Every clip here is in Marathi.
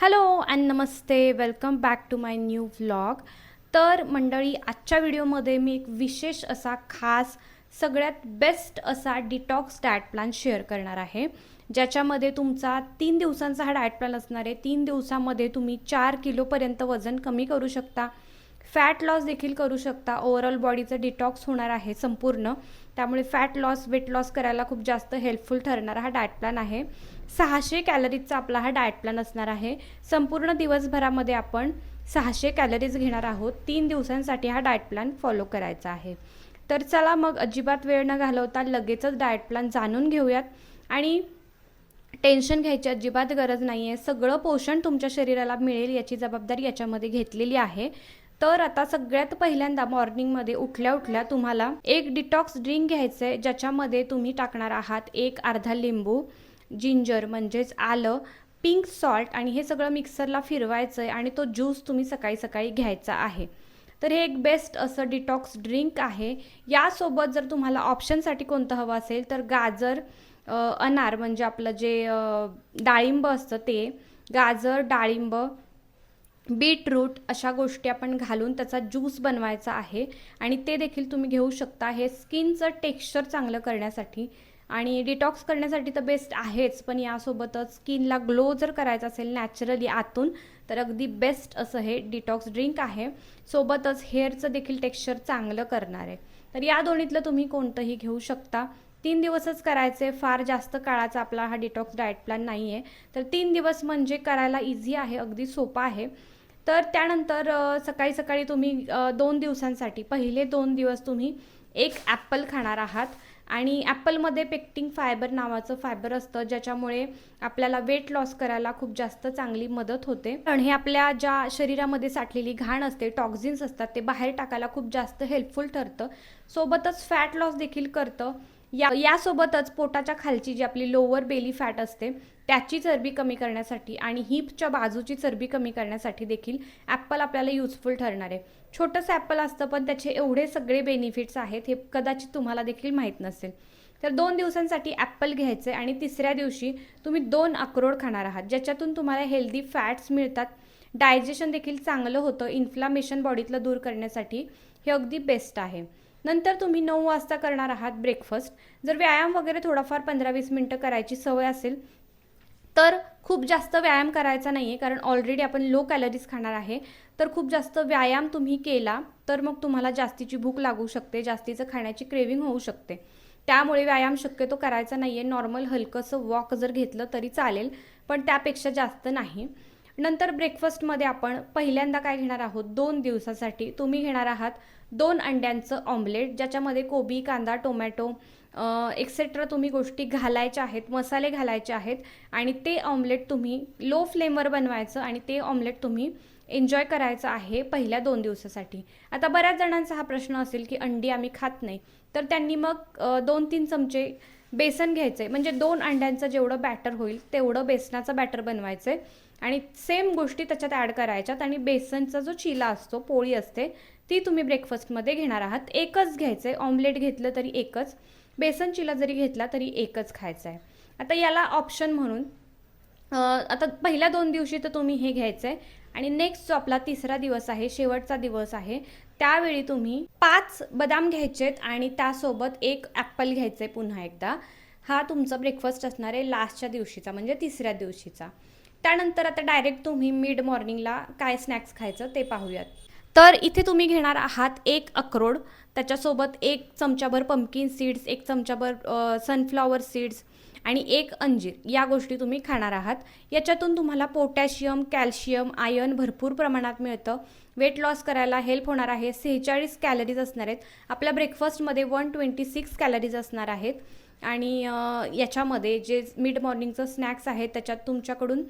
Hello and Namaste. Welcome back to my new vlog तर मंडळी आजच्या व्हिडिओमध्ये मी एक विशेष असा खास सगळ्यात बेस्ट असा डिटॉक्स डायट प्लॅन शेअर करणार आहे. ज्याच्यामध्ये तुमचा तीन दिवसांचा हा डायट प्लॅन असणार आहे. तीन दिवसामध्ये तुम्ही चार किलोपर्यंत वजन कमी करू शकता. फॅट लॉस देखील करू शकता. ओव्हरऑल बॉडीचं डिटॉक्स होणार आहे संपूर्ण. त्यामुळे फॅट लॉस वेट लॉस करायला खूप जास्त हेल्पफुल ठरणारा हा डायट प्लॅन आहे. सहाशे कॅलरीजचा आपला हा डायट प्लॅन असणार आहे. संपूर्ण दिवसभरामध्ये आपण सहाशे कॅलरीज घेणार आहोत. तीन दिवसांसाठी हा डाएट प्लॅन फॉलो करायचा आहे. तर चला मग अजिबात वेळ न घालवता लगेचच डाएट प्लॅन जाणून घेऊयात. आणि टेन्शन घ्यायची अजिबात गरज नाही आहे सगळं पोषण तुमच्या शरीराला मिळेल याची जबाबदारी याच्यामध्ये घेतलेली आहे. तर आता सगळ्यात पहिल्यांदा मॉर्निंगमध्ये उठल्या उठल्या तुम्हाला एक डिटॉक्स ड्रिंक घ्यायचं आहे ज्याच्यामध्ये तुम्ही टाकणार आहात एक अर्धा लिंबू जिंजर म्हणजेच आलं पिंक सॉल्ट आणि हे सगळं मिक्सरला फिरवायचं आहे आणि तो ज्यूस तुम्ही सकाळी सकाळी घ्यायचा आहे. तर हे एक बेस्ट असं डिटॉक्स ड्रिंक आहे. यासोबत जर तुम्हाला ऑप्शनसाठी कोणतं हवं असेल तर गाजर अनार म्हणजे आपलं जे डाळिंब असतं ते गाजर डाळिंब बीटरूट अशा गोष्टी आपण घालून त्याचा ज्यूस बनवायचा आहे. आणि ते देखील तुम्ही घेऊ शकता. हे स्किनचं टेक्स्चर चांगलं करण्यासाठी आणि डिटॉक्स करण्यासाठी तर बेस्ट आहेच. पण यासोबतच स्किनला ग्लो जर करायचा असेल नॅचरली आतून तर अगदी बेस्ट असं हे डिटॉक्स ड्रिंक आहे. सोबतच हेअरचं देखील टेक्स्चर चांगलं करणार. आहे तर या दोन्हीतलं तुम्ही कोणतंही घेऊ शकता. तीन दिवसच करायचे. फार जास्त काळाचा आपला हा डिटॉक्स डाएट प्लॅन नाही आहे तर तीन दिवस म्हणजे करायला इझी आहे. अगदी सोपा आहे. तर त्यानंतर सकाळी सकाळी तुम्ही दोन दिवसांसाठी पहिले दोन दिवस तुम्ही एक ॲपल खाणार आहात. आणि ॲपलमध्ये पेक्टिंग फायबर नावाचं फायबर असतं ज्याच्यामुळे आपल्याला वेट लॉस करायला खूप जास्त चांगली मदत होते. पण हे आपल्या ज्या शरीरामध्ये साठलेली घाण असते टॉक्झिन्स असतात ते बाहेर टाकायला खूप जास्त हेल्पफुल ठरतं. सोबतच फॅट लॉस देखील करतं. या यासोबतच पोटाच्या खालची जी आपली लोअर बेली फॅट असते त्याची चरबी कमी करण्यासाठी आणि हिपच्या बाजूची चरबी कमी करण्यासाठी देखील ॲपल आपल्याला युजफुल ठरणार आहे. छोटंसं ॲपल असतं पण त्याचे एवढे सगळे बेनिफिट्स आहेत हे कदाचित तुम्हाला देखील माहीत नसेल. तर दोन दिवसांसाठी ॲपल घ्यायचे आणि तिसऱ्या दिवशी तुम्ही दोन अक्रोड खाणार आहात ज्याच्यातून तुम्हाला हेल्दी फॅट्स मिळतात. डायजेशन देखील चांगलं होतं इन्फ्लामेशन बॉडीतलं दूर करण्यासाठी हे अगदी बेस्ट आहे. नंतर तुम्ही नऊ वाजता करणार आहात ब्रेकफास्ट जर व्यायाम वगैरे थोडाफार पंधरा वीस मिनटं करायची सवय असेल तर खूप जास्त व्यायाम करायचा नाही आहे कारण ऑलरेडी आपण लो कॅलरीज खाणार आहे. तर खूप जास्त व्यायाम तुम्ही केला तर मग तुम्हाला जास्तीची भूक लागू शकते जास्तीचं खाण्याची क्रेविंग होऊ शकते. त्यामुळे व्यायाम शक्यतो करायचा नाही आहे नॉर्मल हलकंसं वॉक जर घेतलं तरी चालेल पण त्यापेक्षा जास्त नाही. नंतर ब्रेकफास्टमध्ये आपण पहिल्यांदा काय घेणार आहोत? दोन दिवसासाठी तुम्ही घेणार आहात दोन अंड्यांचं ऑमलेट ज्याच्यामध्ये कोबी कांदा टोमॅटो एक्सेट्रा तुम्ही गोष्टी घालायच्या आहेत मसाले घालायचे आहेत आणि ते ऑमलेट तुम्ही लो फ्लेमवर बनवायचं आणि ते ऑमलेट तुम्ही एन्जॉय करायचं आहे पहिल्या दोन दिवसासाठी. आता बऱ्याच जणांचा हा प्रश्न असेल की अंडी आम्ही खात नाही. तर त्यांनी मग दोन तीन चमचे बेसन घ्यायचे म्हणजे दोन अंड्यांचं जेवढं बॅटर होईल तेवढं बेसनाचं बॅटर बनवायचं आहे आणि सेम गोष्टी त्याच्यात ॲड करायच्यात आणि बेसनचा जो चिला असतो पोळी असते ती तुम्ही ब्रेकफास्टमध्ये घेणार आहात. एकच घ्यायचं आहे ऑमलेट घेतलं तरी एकच. बेसन चिला जरी घेतला तरी एकच खायचा आहे आता याला ऑप्शन म्हणून आता पहिल्या दोन दिवशी तर तुम्ही हे घ्यायचं आहे आणि नेक्स्ट जो आपला तिसरा दिवस आहे शेवटचा दिवस आहे त्यावेळी तुम्ही पाच बदाम घ्यायचेत आणि त्यासोबत एक ॲपल घ्यायचं आहे पुन्हा एकदा. हा तुमचा ब्रेकफास्ट असणार आहे लास्टच्या दिवशीचा म्हणजे तिसऱ्या दिवशीचा. त्यानंतर आता डायरेक्ट तुम्ही मिड मॉर्निंगला काय स्नॅक्स खायचं ते पाहूयात. तर इथे तुम्ही घेणार आहात एक अक्रोड त्याच्यासोबत एक चमचाभर पंपकिन सीड्स एक चमचाभर सनफ्लॉवर सीड्स आणि एक अंजीर या गोष्टी तुम्ही खाणार आहात. याच्यातून तुम्हाला पोटॅशियम कॅल्शियम आयर्न भरपूर प्रमाणात मिळतं. वेट लॉस करायला हेल्प होणार आहे. सेहेचाळीस कॅलरीज असणार आहेत. आपल्या ब्रेकफास्टमध्ये वन ट्वेंटी सिक्स कॅलरीज असणार आहेत. आणि याच्यामध्ये जे मिड मॉर्निंगचं स्नॅक्स आहेत त्याच्यात तुमच्याकडून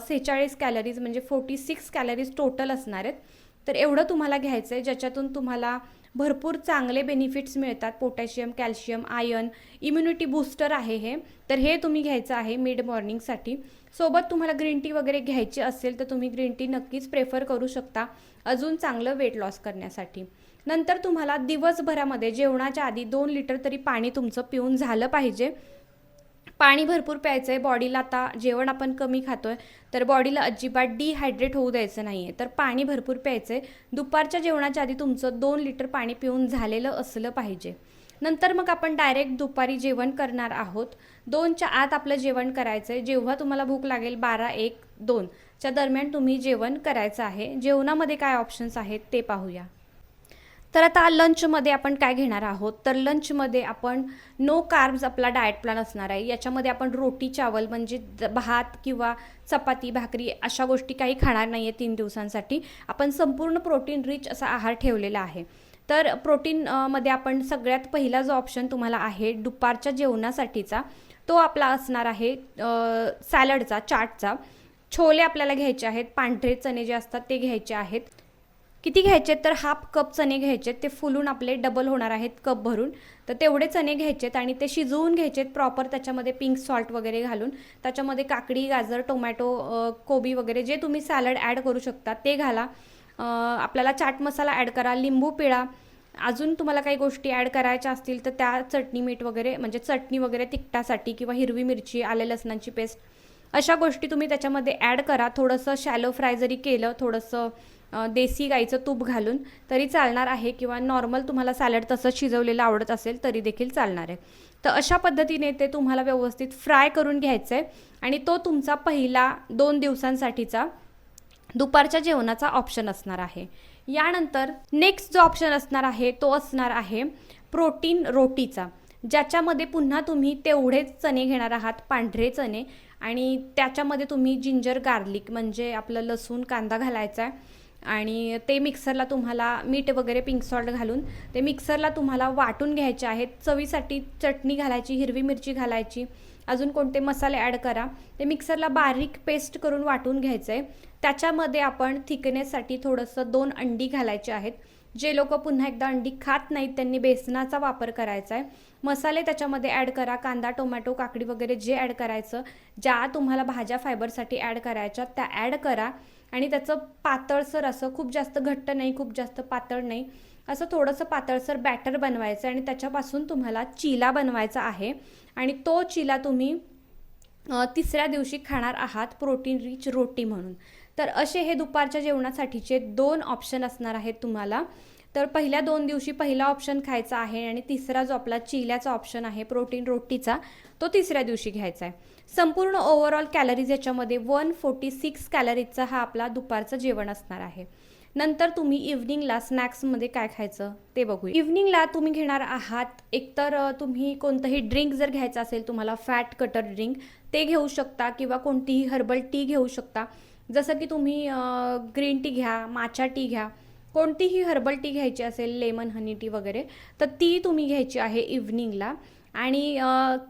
सेहेचाळीस कॅलरीज म्हणजे फोर्टी सिक्स कॅलरीज टोटल असणार आहेत. तर एवढं तुम्हाला घ्यायचं आहे ज्याच्यातून तुम्हाला भरपूर चांगले बेनिफिट्स मिळतात. Potassium calcium iron immunity booster आहे हे. तर हे तुम्ही घ्यायचं आहे मिड मॉर्निंगसाठी सोबत तुम्हाला ग्रीन टी वगैरे घ्यायची असेल तर तुम्ही ग्रीन टी नक्कीच प्रेफर करू शकता. अजून चांगलं वेट लॉस करण्यासाठी. नंतर तुम्हाला दिवसभरामध्ये जेवणाच्या आधी दोन लिटर तरी पाणी तुमचं पिऊन झालं पाहिजे. पाणी भरपूर प्यायचं आहे बॉडीला आता जेवण आपण कमी खातोय तर बॉडीला अजिबात डिहायड्रेट होऊ द्यायचं नाही आहे तर पाणी भरपूर प्यायचं आहे दुपारच्या जेवणाच्या आधी तुमचं दोन लिटर पाणी पिऊन झालेलं असलं पाहिजे. नंतर मग आपण डायरेक्ट दुपारी जेवण करणार आहोत. दोनच्या आत आपलं जेवण करायचं आहे जेव्हा तुम्हाला भूक लागेल बारा एक दोनच्या दरम्यान तुम्ही जेवण करायचं आहे. जेवणामध्ये काय ऑप्शन्स आहेत ते पाहूया. तर आता लंचमध्ये आपण काय घेणार आहोत? तर लंचमध्ये आपण नो कार्ब्स आपला डाएट प्लॅन असणार आहे. याच्यामध्ये आपण रोटी चावल म्हणजे भात किंवा चपाती भाकरी अशा गोष्टी काही खाणार नाही आहे तीन दिवसांसाठी. आपण संपूर्ण प्रोटीन रिच असा आहार ठेवलेला आहे. तर प्रोटीनमध्ये आपण सगळ्यात पहिला जो ऑप्शन तुम्हाला आहे दुपारच्या जेवणासाठीचा तो आपला असणार आहे सॅलडचा चाटचा. छोले आपल्याला घ्यायचे आहेत पांढरे चणे जे असतात ते घ्यायचे आहेत. किती घ्यायचे तर हाफ कप चणे घ्यायचे ते फुलून आपले डबल होणार आहेत कप भरून. तर तेवढे चणे घ्यायचेत आणि ते शिजवून घ्यायचेत प्रॉपर त्याच्यामध्ये पिंक सॉल्ट वगैरे घालून. त्याच्यामध्ये काकडी गाजर टोमॅटो कोबी वगैरे जे तुम्ही सॅलड ॲड करू शकता ते घाला. आपल्याला चाट मसाला ॲड करा लिंबू पिळा. अजून तुम्हाला काही गोष्टी ॲड करायच्या असतील तर त्या चटणी मीठ वगैरे म्हणजे चटणी वगैरे तिखटासाठी किंवा हिरवी मिरची आले लसणाची पेस्ट अशा गोष्टी तुम्ही त्याच्यामध्ये ॲड करा. थोडंसं शॅलो फ्राय जरी केलं थोडंसं देसी गाईचं तूप घालून तरी चालणार आहे किंवा नॉर्मल तुम्हाला सॅलड तसंच शिजवलेलं आवडत असेल तरी देखील चालणार आहे. तर अशा पद्धतीने ते तुम्हाला व्यवस्थित फ्राय करून घ्यायचं आहे आणि तो तुमचा पहिला दोन दिवसांसाठीचा दुपारच्या जेवणाचा ऑप्शन असणार आहे. यानंतर नेक्स्ट जो ऑप्शन असणार आहे तो असणार आहे प्रोटीन रोटीचा ज्याच्यामध्ये पुन्हा तुम्ही तेवढेच चणे घेणार आहात पांढरे चणे आणि त्याच्यामध्ये तुम्ही जिंजर गार्लिक म्हणजे आपलं लसूण कांदा घालायचा आहे. आणि ते मिक्सरला तुम्हाला मीठ वगैरे पिंक सॉल्ट घालून ते मिक्सरला तुम्हाला वाटून घ्यायचे आहेत. चवीसाठी चटणी घालायची हिरवी मिरची घालायची. अजून कोणते मसाले ॲड करा. ते मिक्सरला बारीक पेस्ट करून वाटून घ्यायचं आहे त्याच्यामध्ये आपण थिकनेससाठी थोडंसं दोन अंडी घालायचे आहेत. जे लोक पुन्हा एकदा अंडी खात नाहीत त्यांनी बेसनाचा वापर करायचा आहे मसाले त्याच्यामध्ये ॲड करा कांदा टोमॅटो काकडी वगैरे जे ॲड करायचं ज्या तुम्हाला भाज्या फायबरसाठी ॲड करायच्या त्या ॲड करा. आणि त्याचं पातळसर असं खूप जास्त घट्ट नाही खूप जास्त पातळ नाही. असं थोडंसं पातळसर बॅटर बनवायचं आणि त्याच्यापासून तुम्हाला चिला बनवायचा आहे. आणि तो चिला तुम्ही तिसऱ्या दिवशी खाणार आहात प्रोटीन रिच रोटी म्हणून. तर असे हे दुपारच्या जेवणासाठीचे दोन ऑप्शन असणार आहेत तुम्हाला. तर पहिल्या दोन दिवशी पहिला ऑप्शन खायचा आहे आणि तिसरा जो आपला चिल्याचा ऑप्शन आहे प्रोटीन रोटीचा तो तिसऱ्या दिवशी घ्यायचा आहे. संपूर्ण ओव्हरऑल कॅलरीज याच्यामध्ये वन फोर्टी सिक्स कॅलरीजचा हा आपला दुपारचं जेवण असणार आहे. नंतर तुम्ही इव्हनिंगला स्नॅक्समध्ये काय खायचं ते बघू इव्हनिंगला तुम्ही घेणार आहात एकतर तुम्ही कोणतंही ड्रिंक जर घ्यायचं असेल तुम्हाला फॅट कटर ड्रिंक ते घेऊ शकता किंवा कोणतीही हर्बल टी घेऊ शकता. जसं की तुम्ही ग्रीन टी घ्या माचा टी घ्या कोणतीही हर्बल टी घ्यायची असेल लेमन हनी टी वगैरे तर ती तुम्ही घ्यायची आहे इव्हनिंगला. आणि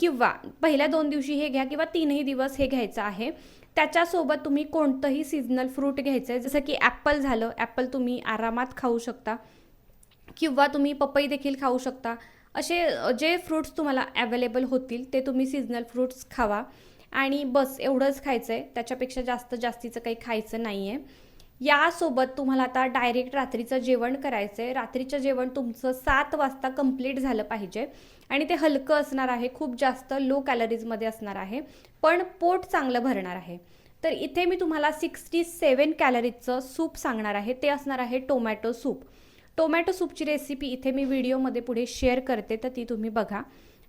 किंवा पहिल्या दोन दिवशी हे घ्या किंवा तीनही दिवस हे घ्यायचं आहे. त्याच्यासोबत तुम्ही कोणतंही सीझनल फ्रूट घ्यायचं आहे जसं की ॲपल झालं ॲपल तुम्ही आरामात खाऊ शकता. किंवा तुम्ही पपई देखील खाऊ शकता. असे जे फ्रूट्स तुम्हाला अवेलेबल होतील ते तुम्ही सीझनल फ्रूट्स खावा. आणि बस एवढंच खायचं आहे त्याच्यापेक्षा जास्त जास्तीचं काही खायचं नाही आहे यासोबत तुम्हाला आता डायरेक्ट रात्रीचं जेवण करायचं आहे रात्रीचं जेवण तुमचं सात वाजता कंप्लीट झालं पाहिजे. आणि ते हलकं असणार आहे. खूप जास्त लो कॅलरीजमध्ये असणार आहे. पण पोट चांगलं भरणार आहे. तर इथे मी तुम्हाला सिक्स्टी सेवन कॅलरीजचं सूप सांगणार आहे. ते असणार आहे टोमॅटो सूप टोमॅटो सूपची रेसिपी इथे मी व्हिडिओमध्ये पुढे शेअर करते. तर ती तुम्ही बघा.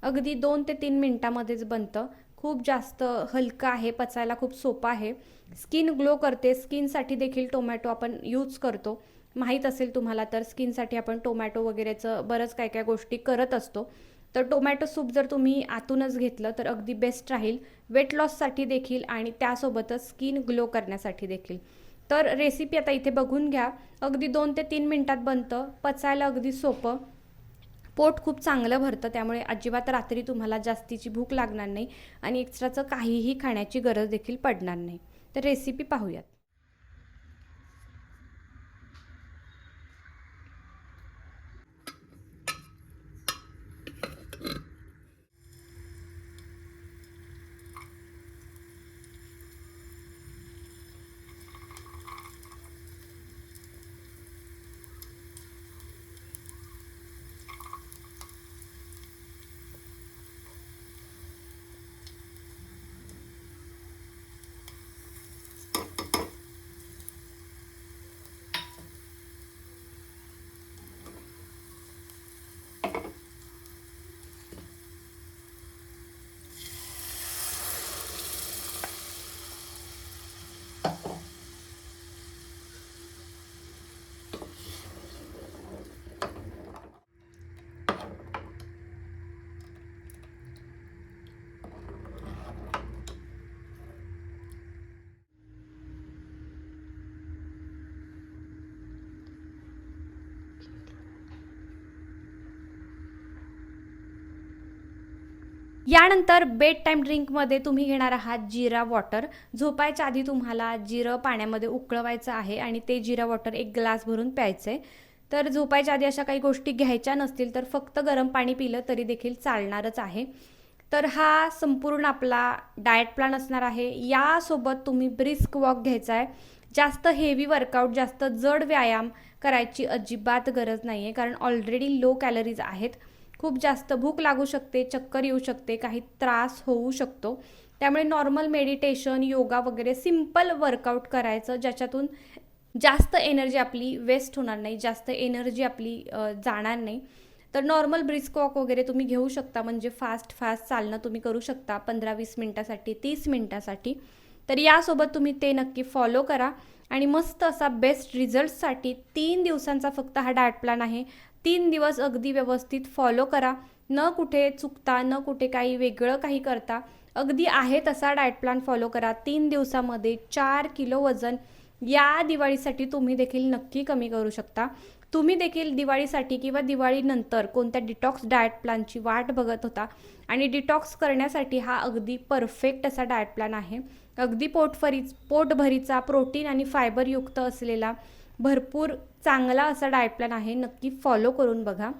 अगदी दोन ते तीन मिनटामध्येच बनतं. खूप जास्त हलकं आहे पचायला खूप सोपं आहे. स्किन ग्लो करते. स्किनसाठी देखील टोमॅटो आपण यूज करतो. माहीत असेल तुम्हाला तर स्किनसाठी आपण टोमॅटो वगैरेचं बरंच काय काय गोष्टी करत असतो. तर टोमॅटो सूप जर तुम्ही आतूनच घेतलं तर अगदी बेस्ट राहील. वेट लॉससाठी देखील आणि त्यासोबतच स्किन ग्लो करण्यासाठी देखील. तर रेसिपी आता इथे बघून घ्या. अगदी दोन ते तीन मिनटात बनतं. पचायला अगदी सोपं. पोट खूप चांगलं भरतं त्यामुळे अजिबात रात्री तुम्हाला जास्तीची भूक लागणार नाही आणि एक्स्ट्राचं काहीही खाण्याची गरज देखील पडणार नाही. तर रेसिपी पाहूयात. यानंतर बेड टाईम ड्रिंकमध्ये तुम्ही घेणार आहात जिरा वॉटर झोपायच्या आधी तुम्हाला जिरं पाण्यामध्ये उकळवायचं आहे आणि ते जिरा वॉटर एक ग्लास भरून प्यायचं आहे तर झोपायच्या आधी अशा काही गोष्टी घ्यायच्या नसतील तर फक्त गरम पाणी पिलं तरी देखील चालणारच आहे. तर हा संपूर्ण आपला डाएट प्लॅन असणार आहे. यासोबत तुम्ही ब्रिस्क वॉक घ्यायचा आहे जास्त हेवी वर्कआउट जास्त जड व्यायाम करायची अजिबात गरज नाही आहे कारण ऑलरेडी लो कॅलरीज आहेत. खूप जास्त भूक लागू शकते चक्कर येऊ शकते काही त्रास होऊ शकतो. त्यामुळे नॉर्मल मेडिटेशन योगा वगैरे सिंपल वर्कआउट करायचं ज्याच्यातून जास्त एनर्जी आपली वेस्ट होणार नाही जास्त एनर्जी आपली जाणार नाही. तर नॉर्मल ब्रिस्क वॉक वगैरे तुम्ही घेऊ शकता म्हणजे फास्ट फास्ट चालणं तुम्ही करू शकता पंधरा वीस मिनटासाठी तीस मिनटासाठी. तर यासोबत तुम्ही ते नक्की फॉलो करा. आणि मस्त असा बेस्ट रिझल्टसाठी तीन दिवसांचा फक्त हा डायट प्लॅन आहे. तीन दिवस अगदी व्यवस्थित फॉलो करा. न कुठे चुकता न कुठे काही वेगळं काही करता अगदी आहे तसा डाएट प्लॅन फॉलो करा. तीन दिवसामध्ये चार किलो वजन या दिवाळीसाठी तुम्ही देखील नक्की कमी करू शकता. तुम्ही देखील दिवाळीसाठी किंवा दिवाळीनंतर कोणत्या डिटॉक्स डाएट प्लॅनची वाट बघत होता आणि डिटॉक्स करण्यासाठी हा अगदी परफेक्ट असा डाएट प्लॅन आहे. अगदी पोटफरीच पोटभरीचा प्रोटीन आणि फायबरयुक्त असलेला भरपूर चांगला असा डाएट प्लॅन आहे. नक्की फॉलो करून बघा.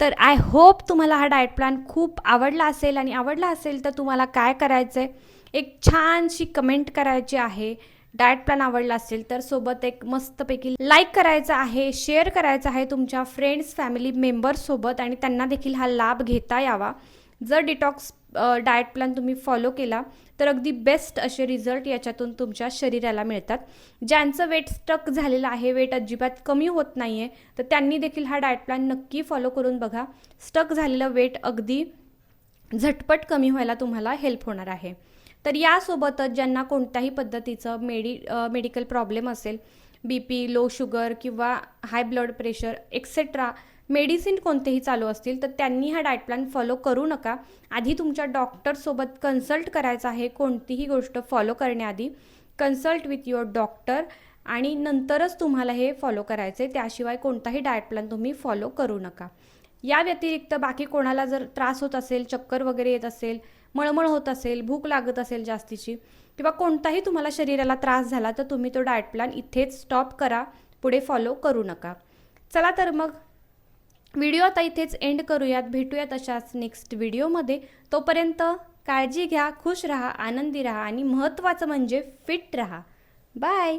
तर आय होप तुम्हाला हा डाएट प्लॅन खूप आवडला असेल आणि आवडला असेल तर तुम्हाला काय करायचं आहे एक छानशी कमेंट करायची आहे. डाएट प्लॅन आवडला असेल तर सोबत एक मस्तपैकी लाईक करायचं आहे शेअर करायचं आहे तुमच्या फ्रेंड्स फॅमिली मेंबर्ससोबत आणि त्यांना देखील हा लाभ घेता यावा. जर डिटॉक्स डाएट प्लॅन तुम्ही फॉलो केला तर अगदी बेस्ट असे रिझल्ट याच्यातून तुमच्या शरीराला मिळतात. ज्यांचं वेट स्टक झालेलं आहे वेट अजिबात कमी होत नाही आहे तर त्यांनी देखील हा डाएट प्लॅन नक्की फॉलो करून बघा. स्टक झालेलं वेट अगदी झटपट कमी व्हायला तुम्हाला हेल्प होणार आहे. तर यासोबतच ज्यांना कोणत्याही पद्धतीचं मेडि मेडिकल प्रॉब्लेम असेल बी पी लो शुगर किंवा high blood pressure etcetera medicine कोणतेही चालू असतील तर त्यांनी हा डाएट प्लॅन फॉलो करू नका. आधी तुमच्या डॉक्टरसोबत कन्सल्ट करायचं आहे कोणतीही गोष्ट फॉलो करण्याआधी. कन्सल्ट विथ युअर डॉक्टर आणि नंतरच तुम्हाला हे फॉलो करायचे त्याशिवाय कोणताही डाएट प्लॅन तुम्ही फॉलो करू नका. या व्यतिरिक्त बाकी कोणाला जर त्रास होत असेल चक्कर वगैरे येत असेल मळमळ होत असेल भूक लागत असेल जास्तीची किंवा कोणताही तुम्हाला शरीराला त्रास झाला तर तुम्ही तो डाएट प्लॅन इथेच स्टॉप करा पुढे फॉलो करू नका. चला तर मग व्हिडिओ आता इथेच एंड करूयात. भेटूयात अशाच नेक्स्ट व्हिडिओमध्ये. तोपर्यंत काळजी घ्या खुश राहा आनंदी राहा आणि महत्त्वाचं म्हणजे फिट राहा. बाय